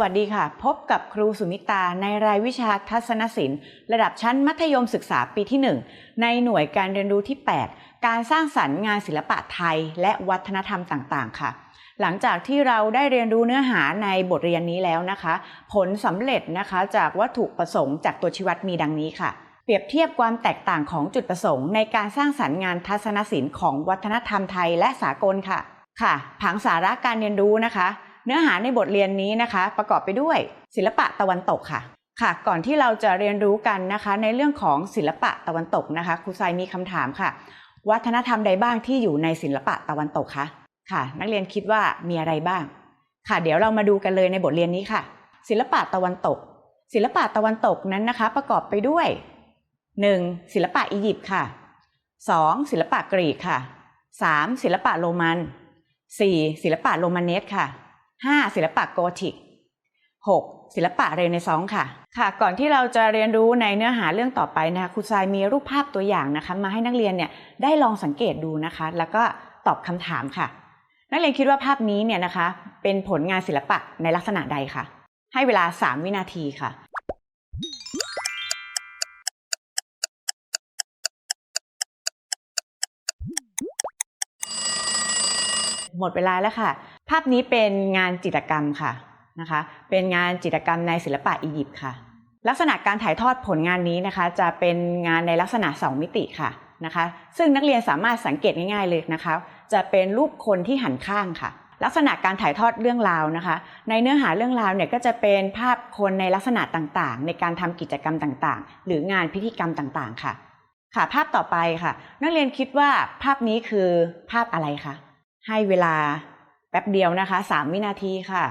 วัสดีค่ะ พบกับครูสุมิตาในรายวิชาทัศนศิลป์ ระดับชั้นมัธยมศึกษาปีที่ 1 ในหน่วยการเรียนรู้ที่ 8 การสร้างสรรค์งานศิลปะไทยและวัฒนธรรมต่างๆ ค่ะ หลังจากที่เราได้เรียนรู้เนื้อหาในบทเรียนนี้แล้วนะคะ ผลสำเร็จนะคะจากวัตถุประสงค์จากตัวชี้วัดมีดังนี้ค่ะ เปรียบเทียบความแตกต่างของจุดประสงค์ ในการสร้างสรรค์งานทัศนศิลป์ของวัฒนธรรมไทยและสากลค่ะค่ะ ผังสาระการเรียนรู้นะคะ เนื้อหาในบทเรียนนี้นะคะ ประกอบไปด้วยศิลปะตะวันตกค่ะค่ะ ก่อนที่เราจะเรียนรู้กันนะคะ ในเรื่องของศิลปะตะวันตกนะคะครูทรายมีคำถามค่ะ วัฒนธรรมใดบ้างที่อยู่ในศิลปะตะวันตกคะค่ะ นักเรียนคิดว่ามีอะไรบ้าง ค่ะ เดี๋ยวเรามาดูกันเลยในบทเรียนนี้ค่ะ ศิลปะตะวันตก ศิลปะตะวันตกนั้นนะคะ ประกอบไปด้วย 1. ศิลปะอียิปต์ค่ะ 2. ศิลปะกรีกค่ะ 3. ศิลปะโรมัน 4. ศิลปะโรมันเนสค่ะ 5. ศิลปะโกธิก 6. ศิลปะเรเนซองส์ค่ะค่ะ ก่อนที่เราจะเรียนรู้ในเนื้อหาเรื่องต่อไปนะคะครูทรายมีรูปภาพตัวอย่างนะคะ มาให้นักเรียนเนี่ยได้ลองสังเกตดูนะคะ แล้วก็ตอบคำถามค่ะ นักเรียนคิดว่าภาพนี้เนี่ยนะคะ เป็นผลงานศิลปะในลักษณะใดคะให้เวลา 3 วินาทีค่ะหมดเวลาแล้วค่ะ ภาพนี้เป็นงานจิตรกรรมค่ะนะคะ เป็นงานจิตรกรรมในศิลปะอียิปต์ค่ะ ลักษณะการถ่ายทอดผลงานนี้นะคะ จะเป็นงานในลักษณะ 2 มิติค่ะนะคะ ซึ่งนักเรียนสามารถสังเกตง่ายๆเลยนะคะ จะเป็นรูปคนที่หันข้างค่ะ ลักษณะการถ่ายทอดเรื่องราวนะคะ ในเนื้อหาเรื่องราวเนี่ยก็จะเป็นภาพคนในลักษณะต่างๆ ในการทำกิจกรรมต่างๆ หรืองานพิธีกรรมต่างๆ ค่ะ ค่ะภาพต่อไปค่ะ นักเรียนคิดว่าภาพนี้คือภาพอะไรคะให้เวลา แป๊บเดียวนะคะ 3 วินาทีค่ะ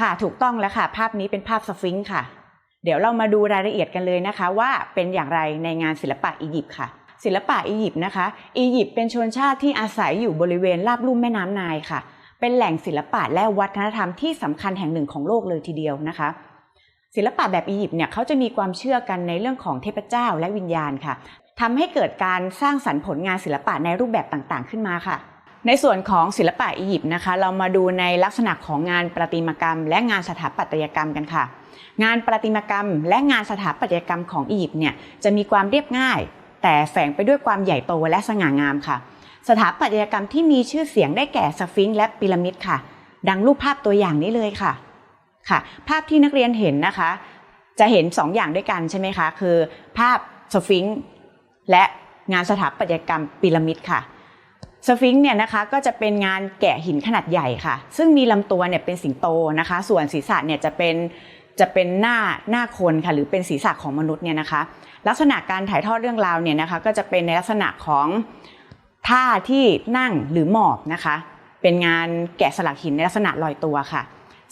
ค่ะถูกต้องแล้วค่ะ ภาพนี้เป็นภาพสฟิงค์ค่ะ เดี๋ยวเรามาดูรายละเอียดกันเลยนะคะ ว่าเป็นอย่างไรในงานศิลปะอียิปต์ค่ะ ศิลปะอียิปต์นะคะ อียิปต์เป็นชนชาติที่อาศัยอยู่บริเวณราบลุ่มแม่น้ำไนายค่ะ เป็นแหล่งศิลปะและวัฒนธรรมที่สำคัญแห่งหนึ่งของโลกเลยทีเดียวนะคะ ศิลปะแบบอียิปต์เนี่ยเขาจะมีความเชื่อกันในเรื่องของเทพเจ้าและวิญญาณค่ะทำให้เกิดการสร้างสรรค์ผลงานศิลปะในรูปแบบต่างๆ ขึ้นมาค่ะ ในส่วนของศิลปะอียิปต์นะคะ เรามาดูในลักษณะของงานประติมากรรม และงานสถาปัตยกรรมกันค่ะ งานประติมากรรม และงานสถาปัตยกรรมของอียิปต์เนี่ยจะมีความเรียบง่าย แต่แฝงไปด้วยความใหญ่โตและสง่างามค่ะ สถาปัตยกรรมที่มีชื่อเสียงได้แก่สฟิงค์และพีระมิดค่ะ ดังรูปภาพตัวอย่างนี้เลยค่ะ ค่ะ ภาพที่นักเรียนเห็นนะคะ จะเห็น 2 อย่างด้วยกันใช่ไหมคะ คือ ภาพสฟิงค์และงานสถาปัตยกรรมพีระมิดค่ะสฟิงค์เนี่ยนะคะก็จะเป็นงานแกะหินขนาดใหญ่ค่ะ ซึ่งมีลำตัวเนี่ยเป็นสิงโตนะคะ ส่วนศีรษะเนี่ยจะเป็นจะเป็นหน้าหน้าคนค่ะหรือเป็นศีรษะของมนุษย์เนี่ยนะคะ ลักษณะการถ่ายทอดเรื่องราวเนี่ยนะคะ ก็จะเป็นในลักษณะของท่าที่นั่งหรือหมอบนะคะ เป็นงานแกะสลักหินในลักษณะลอยตัวค่ะ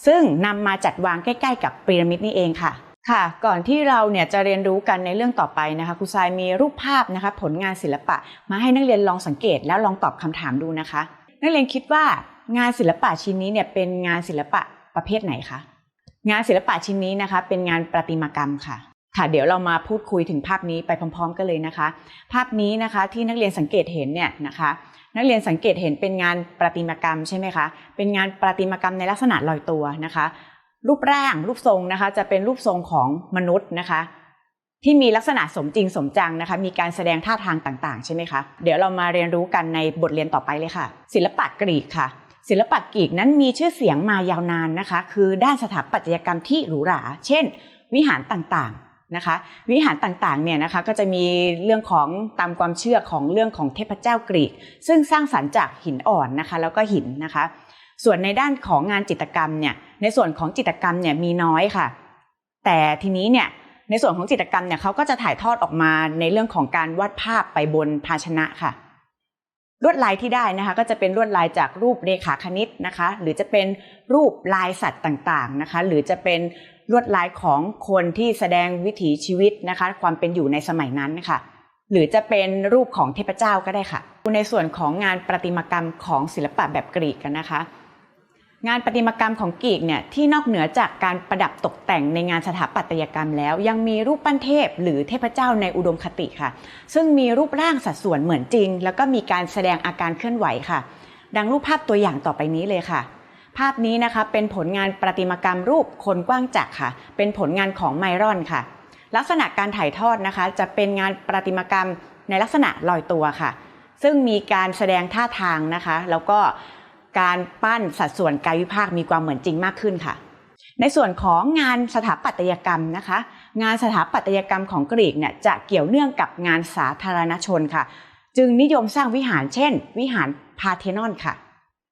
ซึ่งนำมาจัดวางใกล้ ๆ กับพีระมิดนี่เองค่ะค่ะก่อนที่เราเนี่ยจะเรียนรู้กันในเรื่องต่อไปนะคะครูทรายมีรูปภาพนะคะผลงานศิลปะ มาให้นักเรียนลองสังเกตแล้วลองตอบคำถามดูนะคะ นักเรียนคิดว่างานศิลปะชิ้นนี้เนี่ยเป็นงานศิลปะประเภทไหนคะงานศิลปะชิ้นนี้นะคะเป็นงานประติมากรรมค่ะ ค่ะ เดี๋ยวเรามาพูดคุยถึงภาพนี้ไปพร้อม ๆ กันเลยนะคะ ภาพนี้นะคะที่นักเรียนสังเกตเห็นเนี่ยนะคะ นักเรียนสังเกตเห็นเป็นงานประติมากรรมใช่ไหมคะ เป็นงานประติมากรรมในลักษณะลอยตัวนะคะ รูปร่างรูปทรงนะคะ จะเป็นรูปทรงของมนุษย์นะคะ ที่มีลักษณะสมจริงสมจังนะคะ มีการแสดงท่าทางต่างๆ ใช่ไหมคะ เดี๋ยวเรามาเรียนรู้กันในบทเรียนต่อไปเลยค่ะ ศิลปะกรีกค่ะศิลปะกรีกนั้นมีชื่อเสียงมายาวนานนะคะ คือด้านสถาปัตยกรรมที่หรูหรา เช่น วิหารต่างๆ นะคะวิหารต่างๆเนี่ยนะคะก็จะมีเรื่องของตามความเชื่อของเรื่องของเทพเจ้ากรีก ซึ่งสร้างสรรค์จากหินอ่อนนะคะแล้วก็หินนะคะ ส่วนในด้านของงานจิตรกรรมเนี่ยในส่วนของจิตรกรรมเนี่ยมีน้อยค่ะ แต่ทีนี้เนี่ยในส่วนของจิตรกรรมเนี่ยเขาก็จะถ่ายทอดออกมาในเรื่องของการวาดภาพไปบนภาชนะค่ะลวดลายที่ได้นะคะก็จะเป็นลวดลายจากรูปเรขาคณิตนะคะ หรือจะเป็นรูปลายสัตว์ต่างๆนะคะ หรือจะเป็น ลวดลายของคนที่แสดงวิถีชีวิตนะคะ ความเป็นอยู่ในสมัยนั้นค่ะ หรือจะเป็นรูปของเทพเจ้าก็ได้ค่ะในส่วนของงานประติมากรรมของศิลปะแบบกรีกกันนะคะ งานประติมากรรมของกรีกเนี่ยที่นอกเหนือจากการประดับตกแต่งในงานสถาปัตยกรรมแล้ว ยังมีรูปปั้นเทพหรือเทพเจ้าในอุดมคติค่ะ ซึ่งมีรูปร่างสัดส่วนเหมือนจริง แล้วก็มีการแสดงอาการเคลื่อนไหวค่ะ ดังรูปภาพตัวอย่างต่อไปนี้เลยค่ะ ภาพนี้นะคะเป็นผลงานประติมากรรมรูปคนกว้างจักรค่ะ เป็นผลงานของไมรอนค่ะ ลักษณะการถ่ายทอดนะคะ จะเป็นงานประติมากรรมในลักษณะลอยตัวค่ะ ซึ่งมีการแสดงท่าทางนะคะ แล้วก็การปั้นสัดส่วนกายวิภาคมีความเหมือนจริงมากขึ้นค่ะ ในส่วนของงานสถาปัตยกรรมนะคะ งานสถาปัตยกรรมของกรีกเนี่ยจะเกี่ยวเนื่องกับงานสาธารณชนค่ะ จึงนิยมสร้างวิหารเช่น วิหารพาเทนอนค่ะ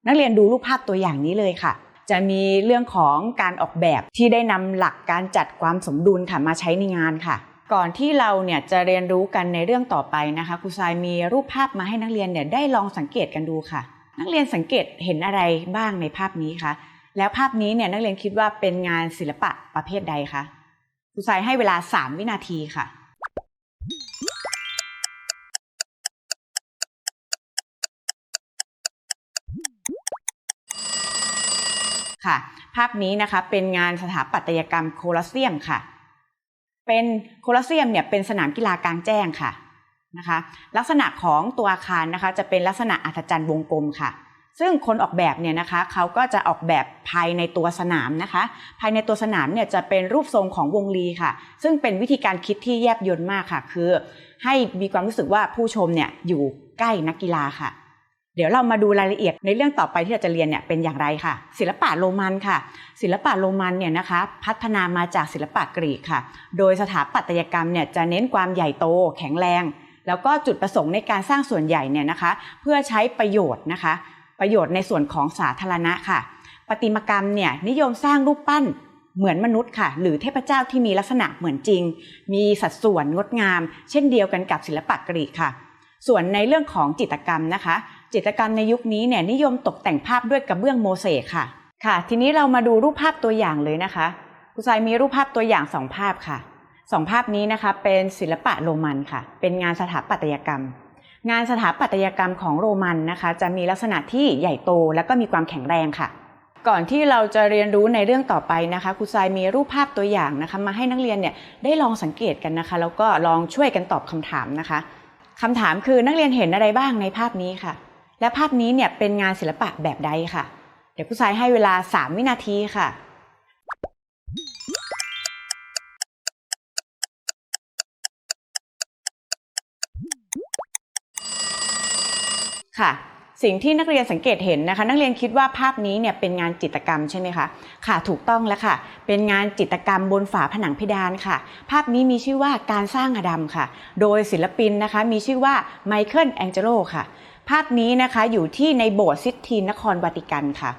นักเรียนดูรูปภาพตัวอย่างนี้เลยค่ะ จะมีเรื่องของการออกแบบที่ได้นำหลักการจัดความสมดุลค่ะมาใช้ในงานค่ะ ก่อนที่เราเนี่ยจะเรียนรู้กันในเรื่องต่อไปนะคะครูทรายมีรูปภาพมาให้นักเรียนเนี่ยได้ลองสังเกตกันดูค่ะ นักเรียนสังเกตเห็นอะไรบ้างในภาพนี้คะแล้วภาพนี้เนี่ยนักเรียนคิดว่าเป็นงานศิลปะประเภทใดคะครูทรายให้เวลา 3 วินาทีค่ะ ค่ะ ภาพนี้นะคะเป็นงานสถาปัตยกรรมโคลอสเซียมค่ะ เป็นโคลอสเซียมเนี่ยเป็นสนามกีฬากลางแจ้งค่ะนะคะ ลักษณะของตัวอาคารนะคะ จะเป็นลักษณะอัศจรรย์วงกลมค่ะ ซึ่งคนออกแบบเนี่ยนะคะเขาก็จะออกแบบภายในตัวสนามนะคะ ภายในตัวสนามเนี่ยจะเป็นรูปทรงของวงรีค่ะ ซึ่งเป็นวิธีการคิดที่แยบยลมากค่ะ คือ ให้มีความรู้สึกว่าผู้ชมเนี่ยอยู่ใกล้นักกีฬาค่ะ เดี๋ยวเรามาดูรายละเอียดในเรื่องต่อไปที่เราจะเรียนเนี่ยเป็นอย่างไรค่ะ ศิลปะโรมันค่ะ ศิลปะโรมันเนี่ยนะคะพัฒนามาจากศิลปะกรีกค่ะ โดยสถาปัตยกรรมเนี่ยจะเน้นความใหญ่โตแข็งแรง แล้วก็จุดประสงค์ในการสร้างส่วนใหญ่เนี่ยนะคะ เพื่อใช้ประโยชน์นะคะ ประโยชน์ในส่วนของสาธารณะค่ะประติมากรรมเนี่ยนิยมสร้างรูปปั้นเหมือนมนุษย์ค่ะ หรือเทพเจ้าที่มีลักษณะเหมือนจริง มีสัดส่วนงดงาม เช่นเดียวกันกับศิลปะกรีกค่ะ ส่วนในเรื่องของจิตรกรรมนะคะ จิตรกรรมในยุคนี้เนี่ยนิยมตกแต่งภาพด้วยกระเบื้องโมเสกค่ะ ค่ะ ทีนี้เรามาดูรูปภาพตัวอย่างเลยนะคะครูทรายมีรูปภาพตัวอย่างสองภาพค่ะสองภาพนี้นะคะเป็นศิลปะโรมันค่ะ เป็นงานสถาปัตยกรรม งานสถาปัตยกรรมของโรมันนะคะ จะมีลักษณะที่ใหญ่โตและก็มีความแข็งแรงค่ะ ก่อนที่เราจะเรียนรู้ในเรื่องต่อไปนะคะครูทรายมีรูปภาพตัวอย่างนะคะ มาให้นักเรียนเนี่ยได้ลองสังเกตกันนะคะ แล้วก็ลองช่วยกันตอบคำถามนะคะคำถามคือนักเรียนเห็นอะไรบ้างในภาพนี้ค่ะ และภาพนี้เนี่ยเป็นงานศิลปะแบบใดค่ะ เดี๋ยวครูทรายให้เวลา 3 วินาทีค่ะค่ะสิ่งที่นักเรียนสังเกตเห็นนะคะ นักเรียนคิดว่าภาพนี้เนี่ยเป็นงานจิตรกรรมใช่ไหมคะค่ะถูกต้องแล้วค่ะ เป็นงานจิตรกรรมบนฝาผนังเพดานค่ะ ภาพนี้มีชื่อว่าการสร้างอดัมค่ะ โดยศิลปินนะคะมีชื่อว่าไมเคิลแองเจโลค่ะ ภาพนี้นะคะอยู่ที่ในโบสถ์ซิสตีนนครวาติกันค่ะ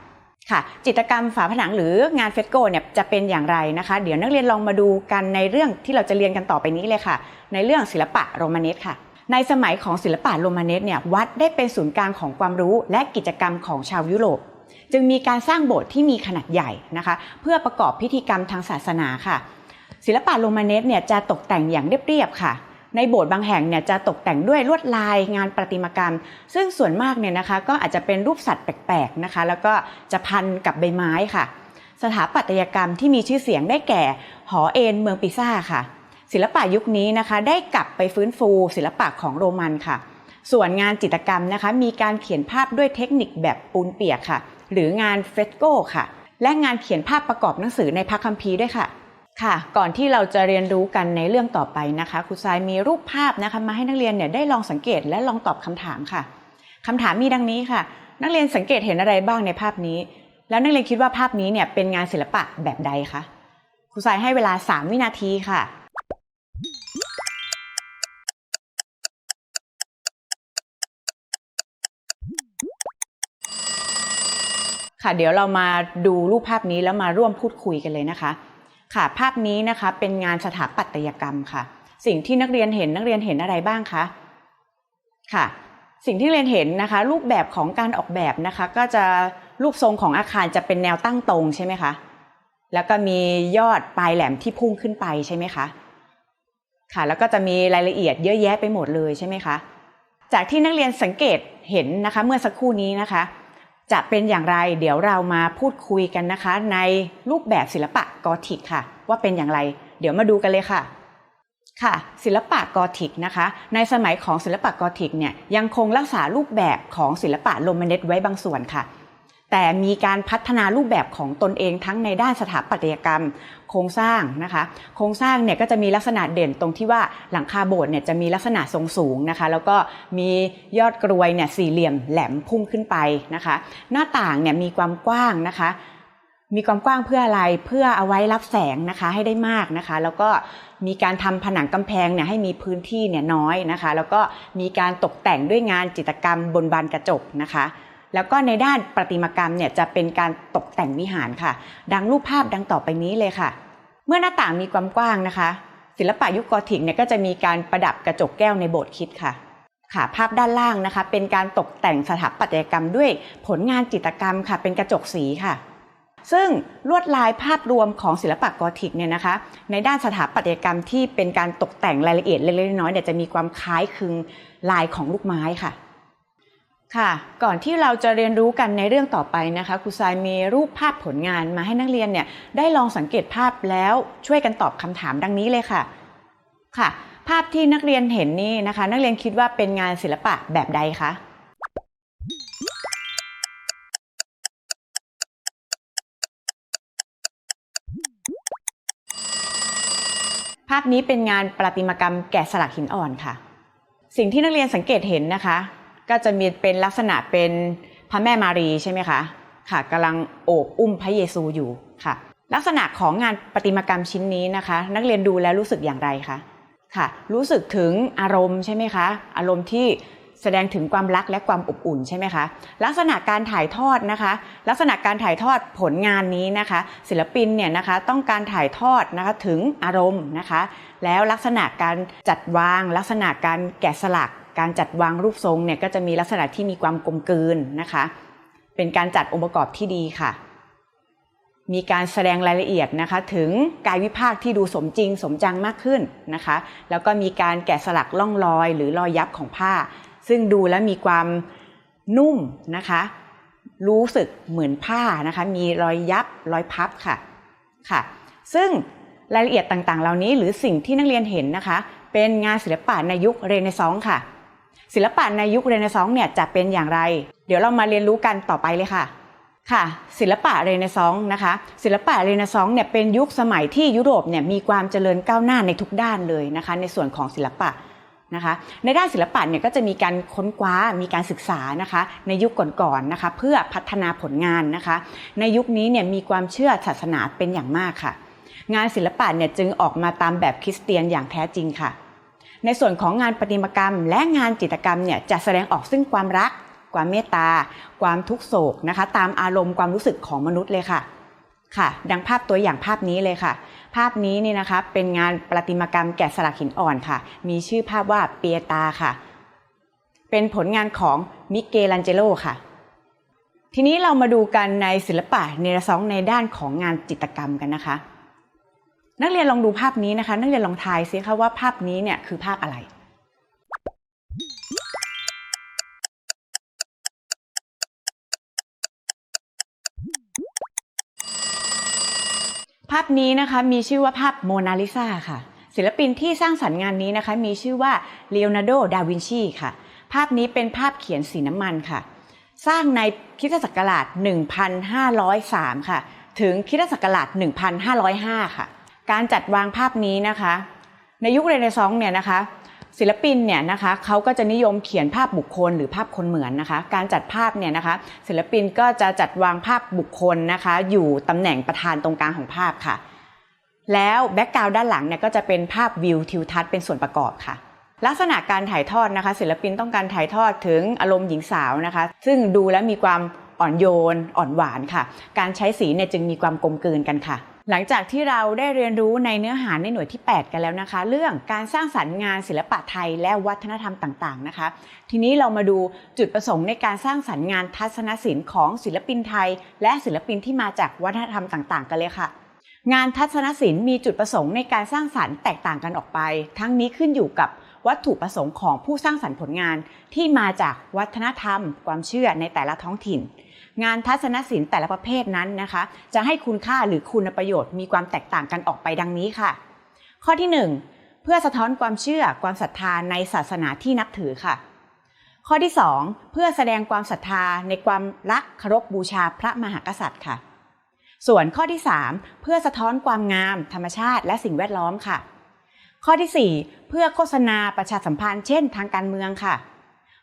ค่ะ จิตรกรรมฝาผนังหรืองานเฟสโกเนี่ยจะเป็นอย่างไรนะคะ เดี๋ยวนักเรียนลองมาดูกันในเรื่องที่เราจะเรียนกันต่อไปนี้เลยค่ะ ในเรื่องศิลปะโรมาเนสค่ะ ในสมัยของศิลปะโรมาเนสเนี่ยวัดได้เป็นศูนย์กลางของความรู้และกิจกรรมของชาวยุโรป จึงมีการสร้างโบสถ์ที่มีขนาดใหญ่นะคะ เพื่อประกอบพิธีกรรมทางศาสนาค่ะ ศิลปะโรมาเนสเนี่ยจะตกแต่งอย่างเรียบๆค่ะ ในโบสถ์บางแห่งเนี่ยจะตกแต่งด้วยลวดลายงานประติมากรรม ซึ่งส่วนมากเนี่ยนะคะก็อาจจะเป็นรูปสัตว์แปลกๆนะคะแล้วก็จะพันกับใบไม้ค่ะ สถาปัตยกรรมที่มีชื่อเสียงได้แก่ หอเอ็นเมืองปิซ่าค่ะ ศิลปะยุคนี้นะคะได้กลับไปฟื้นฟู ศิลปะของโรมันค่ะ ส่วนงานจิตรกรรมนะคะมีการเขียนภาพด้วยเทคนิคแบบปูนเปียกค่ะ หรืองานเฟสโกค่ะ และงานเขียนภาพประกอบหนังสือในพระคัมภีร์ด้วยค่ะ ค่ะก่อนที่เราจะเรียนรู้กันในเรื่องต่อไปนะคะครูทรายมีรูปภาพนะคะมาให้นักเรียนเนี่ยได้ลองสังเกตและลองตอบคำถามค่ะคำถามมีดังนี้ค่ะ นักเรียนสังเกตเห็นอะไรบ้างในภาพนี้ แล้วนักเรียนคิดว่าภาพนี้เนี่ยเป็นงานศิลปะแบบใดคะครูทรายให้เวลา 3 วินาทีค่ะค่ะเดี๋ยวเรามาดูรูปภาพนี้แล้วมาร่วมพูดคุยกันเลยนะคะ ค่ะ ภาพนี้นะคะเป็นงานสถาปัตยกรรมค่ะ สิ่งที่นักเรียนเห็นนักเรียนเห็นอะไรบ้างคะค่ะ สิ่งที่เรียนเห็นนะคะ รูปแบบของการออกแบบนะคะ ก็จะรูปทรงของอาคารจะเป็นแนวตั้งตรงใช่ไหมคะแล้วก็มียอดปลายแหลมที่พุ่งขึ้นไปใช่ไหมคะค่ะ แล้วก็จะมีรายละเอียดเยอะแยะไปหมดเลยใช่ไหมคะจากที่นักเรียนสังเกตเห็นนะคะ เมื่อสักครู่นี้นะคะ จะเป็นอย่างไรเดี๋ยวเรามาพูดคุยกันนะคะ ในรูปแบบศิลปะกอธิกค่ะ ว่าเป็นอย่างไร เดี๋ยวมาดูกันเลยค่ะค่ะศิลปะกอธิกนะคะ ในสมัยของศิลปะกอธิกเนี่ยยังคงรักษารูปแบบของศิลปะโรมาเนสไว้บางส่วนค่ะ แต่มีการพัฒนารูปแบบของตนเองทั้งในด้านสถาปัตยกรรม โครงสร้างนะคะ โครงสร้างเนี่ยก็จะมีลักษณะเด่นตรงที่ว่าหลังคาโบสถ์เนี่ยจะมีลักษณะทรงสูงนะคะ แล้วก็มียอดกรวยเนี่ยสี่เหลี่ยมแหลมพุ่งขึ้นไปนะคะ หน้าต่างเนี่ยมีความกว้างนะคะ มีความกว้างเพื่ออะไรเพื่อเอาไว้รับแสงนะคะให้ได้มากนะคะ แล้วก็มีการทำผนังกำแพงเนี่ยให้มีพื้นที่เนี่ยน้อยนะคะ แล้วก็มีการตกแต่งด้วยงานจิตรกรรมบนบานกระจกนะคะ แล้วก็ในด้านประติมากรรมเนี่ยจะเป็นการตกแต่งวิหารค่ะ ดังรูปภาพดังต่อไปนี้เลยค่ะ เมื่อหน้าต่างมีความกว้างนะคะ ศิลปะยุคกอธิกเนี่ยก็จะมีการประดับกระจกแก้วในโบสถ์คิดค่ะค่ะภาพด้านล่างนะคะ เป็นการตกแต่งสถาปัตยกรรมด้วยผลงานจิตรกรรมค่ะ เป็นกระจกสีค่ะ ซึ่งลวดลายภาพรวมของศิลปะกอธิกเนี่ยนะคะ ในด้านสถาปัตยกรรมที่เป็นการตกแต่งรายละเอียดเล็กๆน้อยๆเนี่ยจะมีความคล้ายคลึงลายของลูกไม้ค่ะ ค่ะก่อนที่เราจะเรียนรู้กันในเรื่องต่อไปนะคะครูทรายมีรูปภาพผลงานมาให้นักเรียนเนี่ยได้ลองสังเกตภาพแล้วช่วยกันตอบคำถามดังนี้เลยค่ะค่ะ ภาพที่นักเรียนเห็นนี่นะคะ นักเรียนคิดว่าเป็นงานศิลปะแบบใดคะภาพนี้เป็นงานประติมากรรมแกะสลักหินอ่อนค่ะ สิ่งที่นักเรียนสังเกตเห็นนะคะ ก็จะมีเป็นลักษณะเป็นพระแม่มารีใช่ไหมคะค่ะกำลังโอบอุ้มพระเยซูอยู่ค่ะ ลักษณะของงานประติมากรรมชิ้นนี้นะคะ นักเรียนดูแล้วรู้สึกอย่างไรคะค่ะ รู้สึกถึงอารมณ์ใช่ไหมคะ อารมณ์ที่แสดงถึงความรักและความอบอุ่นใช่ไหมคะ ลักษณะการถ่ายทอดนะคะ ลักษณะการถ่ายทอดผลงานนี้นะคะ ศิลปินเนี่ยนะคะต้องการถ่ายทอดนะคะถึงอารมณ์นะคะ แล้วลักษณะการจัดวาง ลักษณะการแกะสลัก การจัดวางรูปทรงเนี่ยก็จะมีลักษณะที่มีความกลมกลืนนะคะ เป็นการจัดองค์ประกอบที่ดีค่ะ มีการแสดงรายละเอียดนะคะ ถึงกายวิภาคที่ดูสมจริงสมจังมากขึ้นนะคะ แล้วก็มีการแกะสลักล่องรอยหรือรอยยับของผ้า ซึ่งดูแล้วมีความนุ่มนะคะ รู้สึกเหมือนผ้านะคะ มีรอยยับรอยพับค่ะค่ะ ซึ่งรายละเอียดต่างๆ เหล่านี้หรือสิ่งที่นักเรียนเห็นนะคะ เป็นงานศิลปะในยุคเรเนซองส์ค่ะ ศิลปะในยุคเรเนซองส์เนี่ยจะเป็นอย่างไร เดี๋ยวเรามาเรียนรู้กันต่อไปเลยค่ะค่ะศิลปะเรเนซองส์นะคะศิลปะเรเนซองส์เนี่ยเป็นยุคสมัยที่ยุโรปเนี่ยมีความเจริญก้าวหน้าในทุกด้านเลยนะคะในส่วนของศิลปะนะคะในด้านศิลปะเนี่ยก็จะมีการค้นคว้ามีการศึกษานะคะในยุคก่อนๆนะคะเพื่อพัฒนาผลงานนะคะในยุคนี้เนี่ยมีความเชื่อศาสนาเป็นอย่างมากค่ะ งานศิลปะเนี่ยจึงออกมาตามแบบคริสเตียนอย่างแท้จริงค่ะ ในส่วนของงานประติมากรรม และงานจิตรกรรมเนี่ยจะแสดงออกซึ่งความรัก ความเมตตา ความทุกโศกนะคะ ตามอารมณ์ความรู้สึกของมนุษย์เลยค่ะค่ะ ดังภาพตัวอย่างภาพนี้เลยค่ะ ภาพนี้นี่นะคะเป็นงานประติมากรรมแกะสลักหินอ่อนค่ะ มีชื่อภาพว่าเปียตาค่ะ เป็นผลงานของมิเกลันเจโลค่ะ ทีนี้เรามาดูกันในศิลปะเนรซองในด้านของงานจิตรกรรมกันนะคะ นักเรียนลองดูภาพนี้นะคะ นักเรียนลองทายซิคะว่าภาพนี้เนี่ยคือภาพอะไร ภาพนี้นะคะมีชื่อว่าภาพโมนาลิซาค่ะ ศิลปินที่สร้างสรรค์งานนี้นะคะ มีชื่อว่าเลโอนาร์โด ดาวินชีค่ะ ภาพนี้เป็นภาพเขียนสีน้ำมันค่ะ สร้างในคริสตศักราช 1503 ค่ะ ถึงคริสตศักราช 1505 ค่ะ การจัดวางภาพนี้นะคะ ในยุคเรเนซองส์เนี่ยนะคะ ศิลปินเนี่ยนะคะเขาก็จะนิยมเขียนภาพบุคคลหรือภาพคนเหมือนนะคะ การจัดภาพเนี่ยนะคะ ศิลปินก็จะจัดวางภาพบุคคลนะคะ อยู่ตำแหน่งประธานตรงกลางของภาพค่ะ แล้วแบ็กกราวด์ด้านหลังเนี่ยก็จะเป็นภาพวิวทิวทัศน์เป็นส่วนประกอบค่ะลักษณะการถ่ายทอดนะคะ ศิลปินต้องการถ่ายทอดถึงอารมณ์หญิงสาวนะคะ ซึ่งดูแล้วมีความอ่อนโยน อ่อนหวานค่ะ การใช้สีเนี่ยจึงมีความกลมกลืนกันค่ะ หลังจากที่เราได้เรียนรู้ในเนื้อหาในหน่วยที่ 8 กันแล้วนะคะ เรื่องการสร้างสรรค์งานศิลปะไทยและวัฒนธรรมต่างๆนะคะ ทีนี้เรามาดูจุดประสงค์ในการสร้างสรรค์งานทัศนศิลป์ของศิลปินไทย และศิลปินที่มาจากวัฒนธรรมต่าง ๆ กันเลยค่ะ งานทัศนศิลป์มีจุดประสงค์ในการสร้างสรรค์แตกต่างกันออกไป ทั้งนี้ขึ้นอยู่กับวัตถุประสงค์ของผู้สร้างสรรค์ผลงานที่มาจากวัฒนธรรม ความเชื่อในแต่ละท้องถิ่น งานทัศนศิลป์แต่ละประเภทนั้นนะคะ จะให้คุณค่าหรือคุณประโยชน์มีความแตกต่างกันออกไปดังนี้ค่ะ ข้อที่ 1 เพื่อสะท้อนความเชื่อความศรัทธาในศาสนาที่นับถือค่ะ ข้อที่ 2 เพื่อแสดงความศรัทธาในความรักเคารพบูชาพระมหากษัตริย์ค่ะ ส่วนข้อที่ 3 เพื่อสะท้อนความงาม ธรรมชาติ และสิ่งแวดล้อมค่ะ ข้อที่ 4 เพื่อโฆษณาประชาสัมพันธ์เช่น ทางการเมืองค่ะ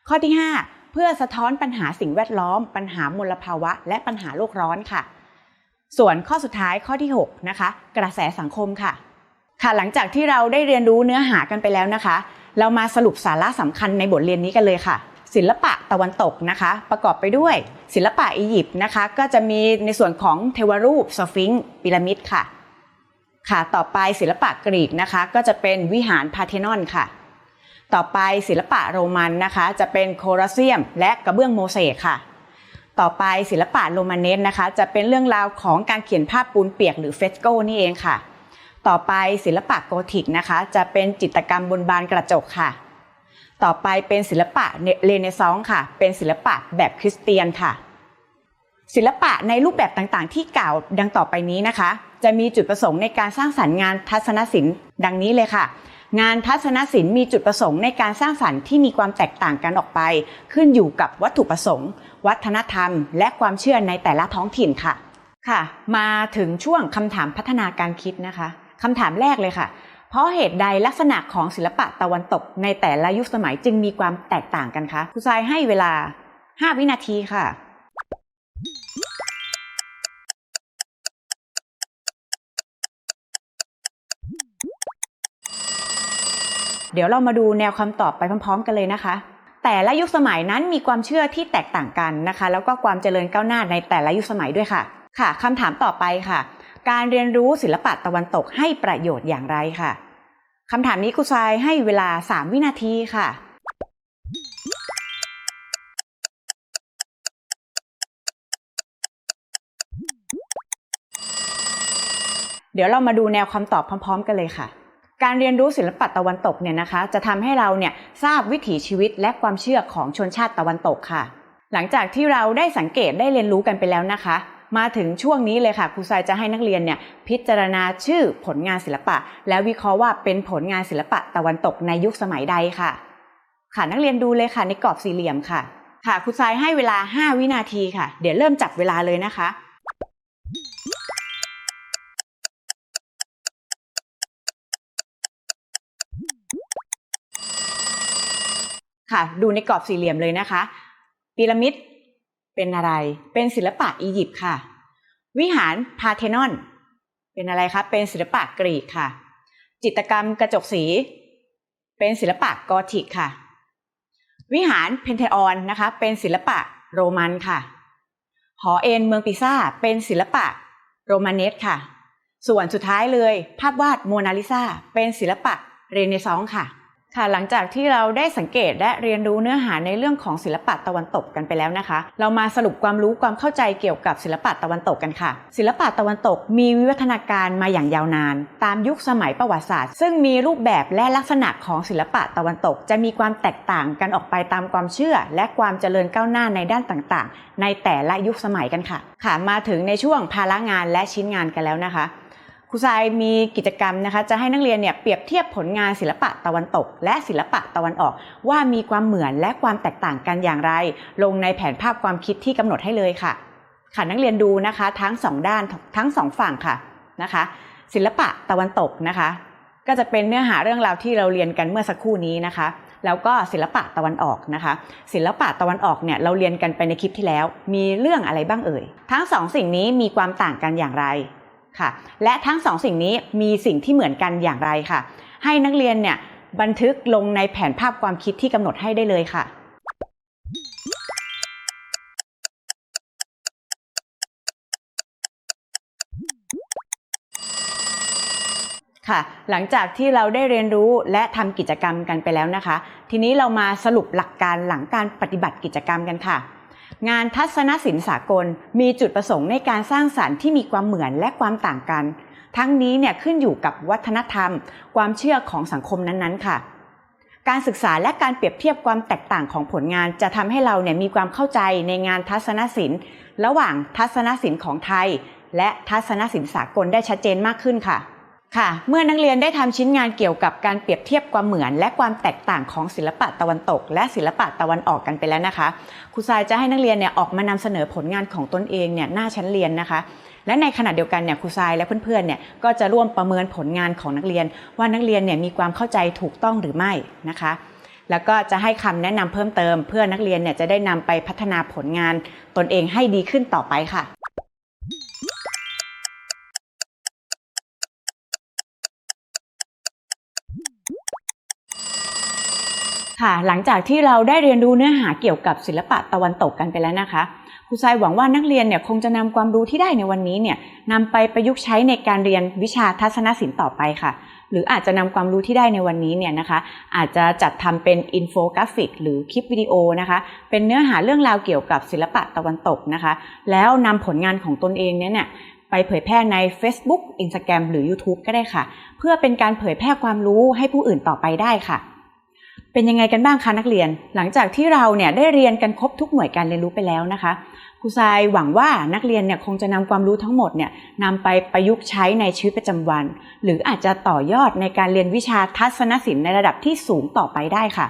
ข้อที่ 5 เพื่อสะท้อนปัญหาสิ่งแวดล้อม ปัญหามลภาวะ และปัญหาโลกร้อนค่ะ ส่วนข้อสุดท้ายข้อที่ 6 นะคะ กระแสสังคมค่ะ ค่ะ หลังจากที่เราได้เรียนรู้เนื้อหากันไปแล้วนะคะ เรามาสรุปสาระสำคัญในบทเรียนนี้กันเลยค่ะศิลปะตะวันตกนะคะ ประกอบไปด้วย ศิลปะอียิปต์นะคะ ก็จะมีในส่วนของเทวรูปสฟิงค์พีระมิดค่ะ ค่ะต่อไปศิลปะกรีกนะคะ ก็จะเป็นวิหารพาเทนอนค่ะ ต่อไปศิลปะโรมันนะคะ จะเป็นโคลอสเซียม และกระเบื้องโมเสกค่ะ ต่อไปศิลปะโรมาเนสนะคะ จะเป็นเรื่องราวของการเขียนภาพปูนเปียกหรือเฟสโกนี่เองค่ะ ต่อไปศิลปะโกธิกนะคะ จะเป็นจิตรกรรมบนบานกระจกค่ะ ต่อไปเป็นศิลปะเรเนซองส์ค่ะ เป็นศิลปะแบบคริสเตียนค่ะ ศิลปะในรูปแบบต่างๆ ที่กล่าวดังต่อไปนี้นะคะ จะมีจุดประสงค์ในการสร้างสรรค์งานทัศนศิลป์ดังนี้เลยค่ะ งานทัศนศิลป์มีจุดประสงค์ในการสร้างสรรค์ที่มีความแตกต่างกันออกไป ขึ้นอยู่กับวัตถุประสงค์ วัฒนธรรม และความเชื่อในแต่ละท้องถิ่นค่ะ ค่ะ มาถึงช่วงคำถามพัฒนาการคิดนะคะคำถามแรกเลยค่ะ เพราะเหตุใดลักษณะของศิลปะตะวันตกในแต่ละยุคสมัยจึงมีความแตกต่างกันคะครูทรายให้เวลา 5 วินาทีค่ะ เดี๋ยวเรามาดูแนวคำตอบไปพร้อม ๆ กันเลยนะคะ แต่ละยุคสมัยนั้นมีความเชื่อที่แตกต่างกันนะคะ แล้วก็ความเจริญก้าวหน้าในแต่ละยุคสมัยด้วยค่ะ ค่ะคำถามต่อไปค่ะ การเรียนรู้ศิลปะตะวันตกให้ประโยชน์อย่างไรค่ะคำถามนี้ครูทรายให้เวลา 3 วินาทีค่ะเดี๋ยวเรามาดูแนวคำตอบพร้อม ๆ กันเลยค่ะ การเรียนรู้ศิลปะตะวันตกเนี่ยนะคะ จะทำให้เราเนี่ยทราบวิถีชีวิตและความเชื่อของชนชาติตะวันตกค่ะ หลังจากที่เราได้สังเกตได้เรียนรู้กันไปแล้วนะคะ มาถึงช่วงนี้เลยค่ะครูทรายจะให้นักเรียนเนี่ยพิจารณาชื่อผลงานศิลปะ แล้ววิเคราะห์ว่าเป็นผลงานศิลปะตะวันตกในยุคสมัยใดค่ะ ค่ะนักเรียนดูเลยค่ะในกรอบสี่เหลี่ยมค่ะ ค่ะครูทรายให้เวลา 5 วินาทีค่ะ เดี๋ยวเริ่มจับเวลาเลยนะคะ ค่ะ ดูในกรอบสี่เหลี่ยมเลยนะคะ พีระมิดเป็นอะไร เป็นศิลปะอียิปต์ค่ะ วิหารพาเทนอน เป็นอะไรคะ เป็นศิลปะกรีกค่ะ จิตรกรรมกระจกสี เป็นศิลปะกอธิกค่ะ วิหารเพนเทออนนะคะ เป็นศิลปะโรมันค่ะ หอเอ็นเมืองปิซ่า เป็นศิลปะโรมาเนสค่ะ ส่วนสุดท้ายเลย ภาพวาดโมนาลิซาเป็นศิลปะเรเนซองส์ค่ะ ค่ะหลังจากที่เราได้สังเกตและเรียนรู้เนื้อหาในเรื่องของศิลปะตะวันตกกันไปแล้วนะคะ เรามาสรุปความรู้ความเข้าใจเกี่ยวกับศิลปะตะวันตกกันค่ะ ศิลปะตะวันตกมีวิวัฒนาการมาอย่างยาวนาน ตามยุคสมัยประวัติศาสตร์ ซึ่งมีรูปแบบและลักษณะของศิลปะตะวันตก จะมีความแตกต่างกันออกไปตามความเชื่อ และความเจริญก้าวหน้าในด้านต่างๆ ในแต่ละยุคสมัยกันค่ะ ค่ะมาถึงในช่วงภาระงานและชิ้นงานกันแล้วนะคะ รูทรายมีกิจกรรมนะคะจะให้นักเรียนเนี่ยเปรียบเทียบผลงานศิลปะตะวันตก และศิลปะตะวันออก ว่ามีความเหมือนและความแตกต่างกันอย่างไร ลงในแผนภาพความคิดที่กำหนดให้เลยค่ะ ค่ะนักเรียนดูนะคะทั้งสองด้านทั้งสองฝั่งค่ะนะคะ ศิลปะตะวันตกนะคะ ก็จะเป็นเนื้อหาเรื่องราวที่เราเรียนกันเมื่อสักครู่นี้นะคะ แล้วก็ศิลปะตะวันออกนะคะ ศิลปะตะวันออกเนี่ยเราเรียนกันไปในคลิปที่แล้ว มีเรื่องอะไรบ้างเอ่ย ทั้งสองสิ่งนี้มีความต่างกันอย่างไร ค่ะ และทั้งสองสิ่งนี้มีสิ่งที่เหมือนกันอย่างไรค่ะ ให้นักเรียนเนี่ยบันทึกลงในแผนภาพความคิดที่กำหนดให้ได้เลยค่ะค่ะ หลังจากที่เราได้เรียนรู้และทำกิจกรรมกันไปแล้วนะคะ ทีนี้เรามาสรุปหลักการหลังการปฏิบัติกิจกรรมกันค่ะ งานทัศนศิลป์สากลมีจุดประสงค์ในการสร้างสารรค์ที่มีความเหมือนและความต่างกัน ทั้งนี้เนี่ยขึ้นอยู่กับวัฒนธรรม ความเชื่อของสังคมนั้นๆ ค่ะ การศึกษาและการเปรียบเทียบความแตกต่างของผลงาน จะทำให้เราเนี่ยมีความเข้าใจในงานทัศนศิลป์ ระหว่างทัศนศิลป์ของไทย และทัศนศิลป์สากลได้ชัดเจนมากขึ้นค่ะ ค่ะ เมื่อนักเรียนได้ทำชิ้นงานเกี่ยวกับการเปรียบเทียบความเหมือน และความแตกต่างของศิลปะตะวันตก และศิลปะตะวันออกกันไปแล้วนะคะครูทรายจะให้นักเรียนเนี่ยออกมานำเสนอผลงานของตนเองเนี่ยหน้าชั้นเรียนนะคะ และในขณะเดียวกันเนี่ยครูทรายและเพื่อนๆเนี่ยก็จะร่วมประเมินผลงานของนักเรียน ว่านักเรียนเนี่ยมีความเข้าใจถูกต้องหรือไม่นะคะแล้วก็จะให้คำแนะนำเพิ่มเติม เพื่อนักเรียนเนี่ยจะได้นำไปพัฒนาผลงานตนเองให้ดีขึ้นต่อไปค่ะ ค่ะ หลังจากที่เราได้เรียนรู้เนื้อหาเกี่ยวกับศิลปะตะวันตกกันไปแล้วนะคะครูทรายหวังว่านักเรียนเนี่ยคงจะนำความรู้ที่ได้ในวันนี้เนี่ยนำไปประยุกต์ใช้ในการเรียนวิชาทัศนศิลป์ต่อไปค่ะ หรืออาจจะนำความรู้ที่ได้ในวันนี้เนี่ยนะคะ อาจจะจัดทำเป็นอินโฟกราฟิก หรือคลิปวิดีโอนะคะ เป็นเนื้อหาเรื่องราวเกี่ยวกับศิลปะตะวันตกนะคะ แล้วนำผลงานของตนเองเนี่ยเนี่ยไปเผยแพร่ใน Facebook Instagram หรือ YouTube ก็ได้ค่ะ เพื่อเป็นการเผยแพร่ความรู้ให้ผู้อื่นต่อไปได้ค่ะ เป็นยังไงกันบ้างคะนักเรียน หลังจากที่เราเนี่ยได้เรียนกันครบทุกหน่วยการเรียนรู้ไปแล้วนะคะครูทรายหวังว่านักเรียนเนี่ยคงจะนำความรู้ทั้งหมดเนี่ยนำไปประยุกต์ใช้ในชีวิตประจำวัน หรืออาจจะต่อยอดในการเรียนวิชาทัศนศิลป์ในระดับที่สูงต่อไปได้ค่ะ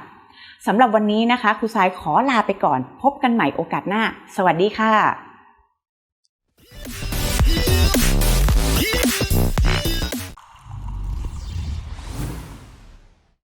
สำหรับวันนี้นะคะครูทรายขอลาไปก่อน พบกันใหม่โอกาสหน้า สวัสดีค่ะ